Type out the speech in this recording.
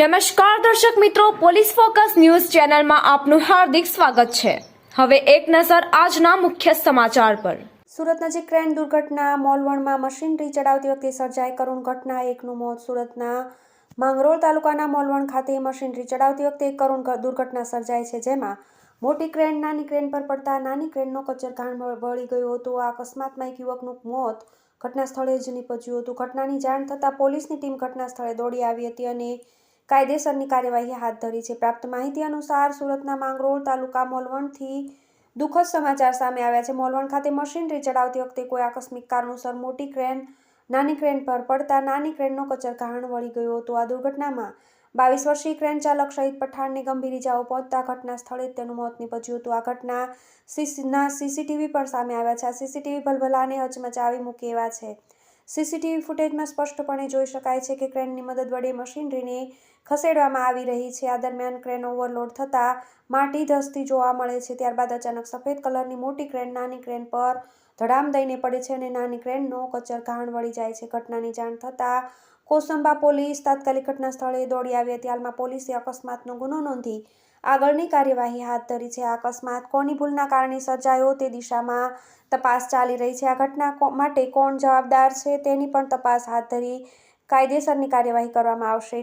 નમસ્કાર દર્શક મિત્રો, પોલીસ ફોકસ ન્યૂઝ ચેનલમાં આપનું હાર્દિક સ્વાગત છે. હવે એક નજર આજના મુખ્ય સમાચાર પર. સુરત નજીક ક્રેન દુર્ઘટના મોલવણમાં મશીનરી ચડાવતી વખતે સર્જાઈ કરુણ ઘટના, એકનું મોત સુરતના માંગરોળ તાલુકાના મોલવણ ખાતે મશીનરી ચડાવતી વખતે એક કરુણ દુર્ઘટના સર્જાઈ છે, જેમાં મોટી ક્રેન, નાની ક્રેન પર પડતા નાની ક્રેનનો કચરઘાણ વ- વળી ગયો હતો. આ અકસ્માતમાં એક યુવકનું મોત ઘટના સ્થળે જ નીપજ્યું હતું. ઘટનાની જાણ થતાં પોલીસની ટીમ ઘટના સ્થળે દોડી આવી હતી અને કાયદેસરની કાર્યવાહી હાથ ધરી છે. પ્રાપ્ત માહિતી અનુસાર સુરતના માંગરોળ તાલુકા મોલવણથી દુઃખદ સમાચાર સામે આવ્યા છે. મોલવણ ખાતે મશીનરી ચડાવતી વખતે કોઈ આકસ્મિક કારણોસર મોટી ક્રેન, નાની ક્રેન પર પડતા નાની ક્રેનનો કચરઘાણ વળી ગયો હતો. આ દુર્ઘટનામાં બાવીસ વર્ષીય ક્રેન ચાલક શહીદ પઠાણને ગંભીર ઇજાઓ પહોંચતા ઘટના સ્થળે જ તેનું મોત નીપજ્યું હતું. આ ઘટના સીસીના સીસીટીવી પણ સામે આવ્યા છે. આ સીસીટીવી ભલભલાને હચમચાવી મૂકે એવા છે. સીસીટીવી ફૂટેજમાં સ્પષ્ટપણે જોઈ શકાય છે કે ક્રેનની મદદ વડે મશીનરીને ખસેડવામાં આવી રહી છે. આ દરમિયાન ક્રેન ઓવરલોડ થતાં માટી ધસતી જોવા મળે છે. ત્યારબાદ અચાનક સફેદ કલરની મોટી ક્રેન નાની ક્રેન પર ધડામ દઈને પડે છે અને નાની ક્રેનનો કચર ઘાણ વળી જાય છે. ઘટનાની જાણ થતાં કોસંબા પોલીસ તાત્કાલિક ઘટના સ્થળે દોડી આવી. હતી હાલમાં પોલીસે અકસ્માતનો ગુનો નોંધી આગળની કાર્યવાહી હાથ ધરી છે. આ અકસ્માત કોની ભૂલના કારણે સર્જાયો તે દિશામાં તપાસ ચાલી રહી છે. આ ઘટના માટે કોણ જવાબદાર છે તેની પણ તપાસ હાથ ધરી કાયદેસરની કાર્યવાહી કરવામાં આવશે.